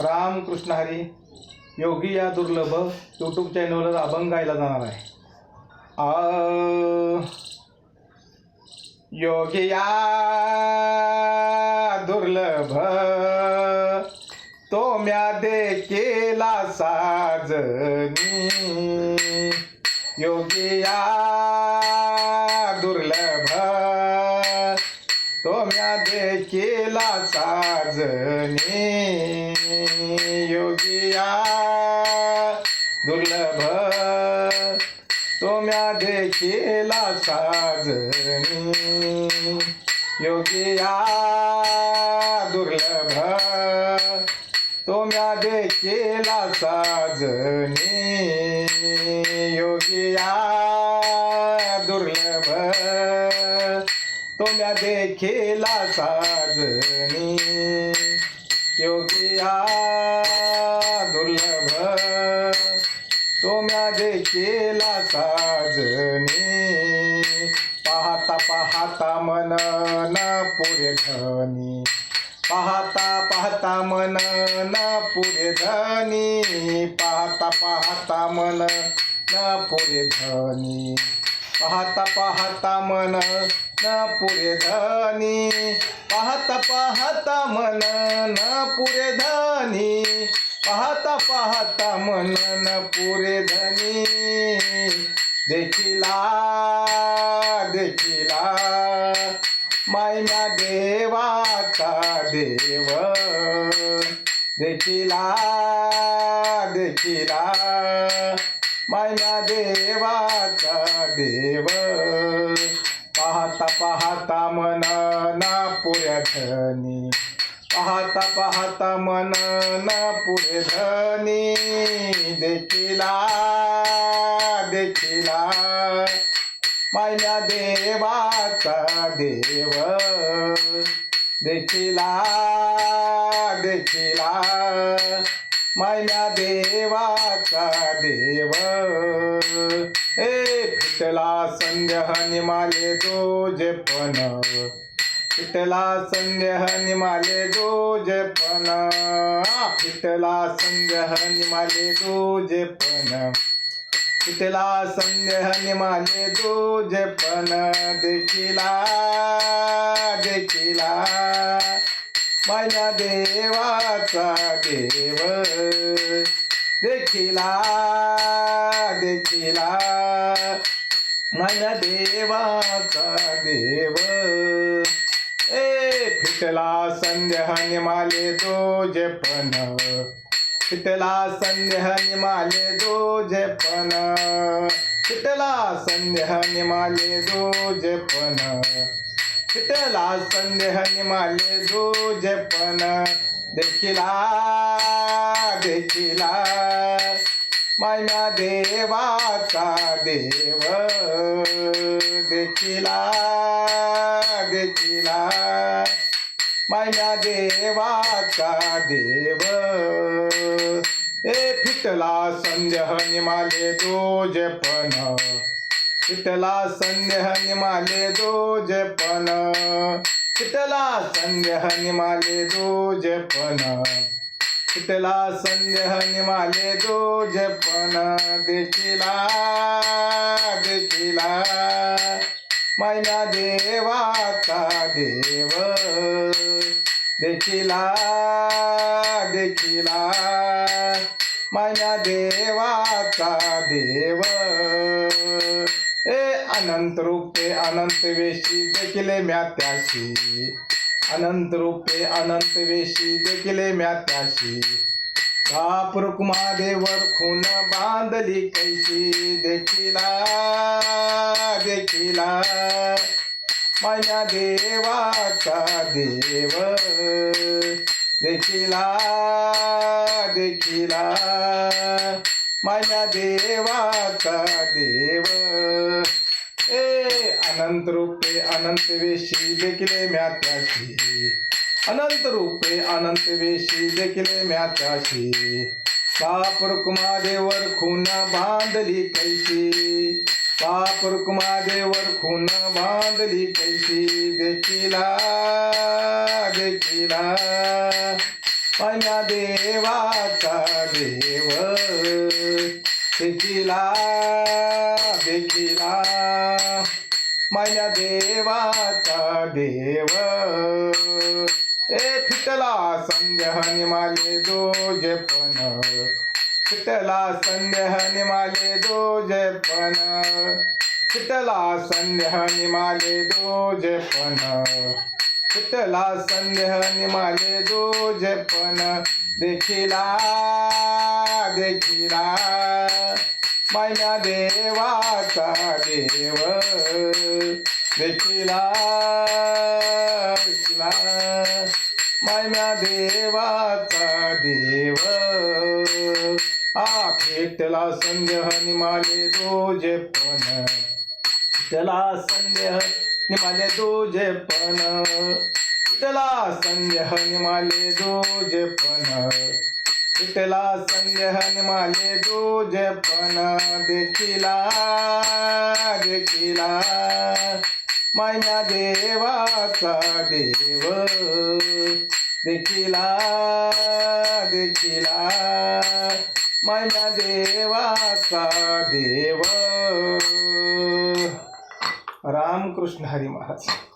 रामकृष्ण हरी योगी या दुर्लभ यूट्यूब चॅनलवर अभंग गायला जाणार आहे. आ योगिया दुर्लभ तो म्या केला साजनी. योगिया दुर्लभ तो म्या केला साजनी. तो म्या केला साजनी. योगिया दुर्लभ. तो म्या केला साजनी. योगिया दुर्लभ. तो म्या देखीला साजनी. पाहता मन न पुरे धनी पाहता पाहता मन न पुरे धनी पाहता पाहता मन न पुरे धनी पाहता पाहता मन न पुरे धनी पाहता पाहता मन न पुरे धनी पाहता पाहता मन न पुरे धनी देखिला केला मायम्या देवाचा देव. देखिला देखिला. मायम्या देवाचा देव. पाहता पाहता मन ना पुऱ्या धनी. पाहता पाहता मन ना पुरे धनी. देखिला देखिला. माझ्या देवाचा देव. देखिला देखिला. माझ्या देवाचा देव. ए फिटला संध्या निमाले जो जपन पण. फिटला संध्या निमाले दो जे पण. फिटला संध्या निमाले दो जपन पण. फिटला संध्या निमाले दो जे पण देखिला देखिला. माझ्या देवाचा देव देखिला देखिला. माझ्या देवाचा देव. ए फिटला संदेह निमाले दो जे पण फिटला संध्या निमाले दो जे पण. फिटला संध्या निमाले दो जपन पण. फिटला संध्या निमाले दो जपन पण. देखिला देखिला मायना देवाचा देव. देखिला देखिला. मायना देवाचा देव. ए फिटला संदेह निमाले दो जपन फिटला संदेह निमाले दो जे फिटला संदेह निमाले दो जे फिटला संदेह निमाले दो जे देखिला देखिला. मैना देवाचा देव. देखिला देखिला माझ्या देवाचा देव. ए अनंत रूपे अनंत वेशी देखिले म्या त्याशी. अनंत रूपे अनंत वेशी देखिले म्या त्याशी. बाप रुक्मादेवर खून बांधली कैशी. देखिला देखिला माझ्या देवाचा देव. देखिला देखिला. माझ्या देवाचा देव. ए अनंत रूपे अनंत वेशी देखिले म्या त्याशी. अनंत रूपे अनंत वेशी देखिले म्या त्याशी. बाप रुक्मादेवर खून बांधली कैशी. बाप रुक्मादेवर खून बांधली कैशी देखिला देखिला. पण्या देवाचा देव. देखिला देखिला. माझ्या देवाचा देव. ए फिटला संध्या निमाले पण. पण फिटला निमाले दो पण. फिटला संध्या निमाले दो पण. फिटला संध्या निमाले दो पण. देखिला देखिला. माझ्या देवाचा देव. देखिला देखिला. माझ्या देवा त्याला संग निमाले निमाले दोजे पण. त्याला संदेह निमाले दोजे पण. त्याला संदेह निमाले दोजे पण. त्याला संदेह निमाले दोजे पण. देखिला देखिला माझ्या देवाचा देव. देखिला देखिला मन देवाचा देव. रामकृष्ण हरी महाराज.